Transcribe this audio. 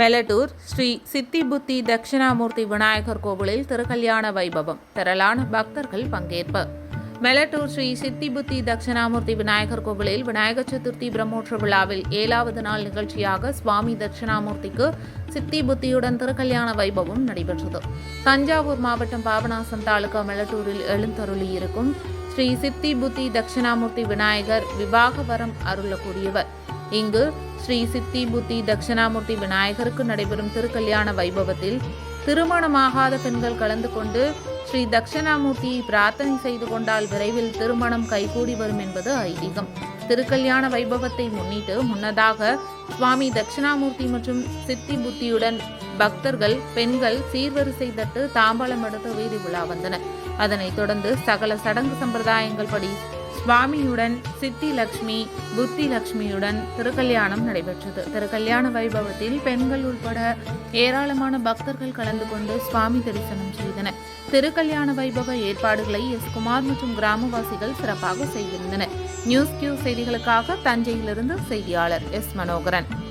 மெலட்டூர் ஸ்ரீ சித்தி புத்தி தட்சிணாமூர்த்தி விநாயகர் கோவிலில் திருக்கல்யாண வைபவம் திரளான பக்தர்கள் பங்கேற்பு. மெலட்டூர் ஸ்ரீ சித்தி புத்தி தட்சிணாமூர்த்தி விநாயகர் கோவிலில் விநாயகர் சதுர்த்தி பிரம்மோற்ற விழாவில் ஏழாவது நாள் நிகழ்ச்சியாக சுவாமி தட்சிணாமூர்த்திக்கு சித்தி புத்தியுடன் திருக்கல்யாண வைபவம் நடைபெற்றது. தஞ்சாவூர் மாவட்டம் பாபநாசம் தாலுகா மெலட்டூரில் எழுந்தருளி இருக்கும் ஸ்ரீ சித்தி புத்தி தட்சிணாமூர்த்தி விநாயகர் விவாக வரம் அருளக்கூடியவர். இங்கு ஸ்ரீ சித்தி புத்தி தட்சிணாமூர்த்தி விநாயகருக்கு நடைபெறும் திருக்கல்யாண வைபவத்தில் திருமணமாகாத பெண்கள் கலந்து கொண்டு ஸ்ரீ தட்சிணாமூர்த்தியை பிரார்த்தனை செய்து கொண்டால் விரைவில் திருமணம் கைகூடி வரும் என்பது ஐதீகம். திருக்கல்யாண வைபவத்தை முன்னிட்டு முன்னதாக சுவாமி தட்சிணாமூர்த்தி மற்றும் சித்தி புத்தியுடன் பக்தர்கள் பெண்கள் சீர்வரிசை தட்டு தாம்பாளம் எடுத்து வீதி விழா வந்தனர். அதனைத் தொடர்ந்து சகல சடங்கு சம்பிரதாயங்கள் படி சுவாமியுடன் சித்தி லக்ஷ்மி புத்தி லக்ஷ்மியுடன் திருக்கல்யாணம் நடைபெற்றது. திருக்கல்யாண வைபவத்தில் பெண்கள் உட்பட ஏராளமான பக்தர்கள் கலந்து கொண்டு சுவாமி தரிசனம் செய்தனர். திருக்கல்யாண வைபவ ஏற்பாடுகளை எஸ். குமார் மற்றும் கிராமவாசிகள் சிறப்பாக செய்திருந்தனர். நியூஸ் கியூ செய்திகளுக்காக தஞ்சையிலிருந்து செய்தியாளர் எஸ். மனோகரன்.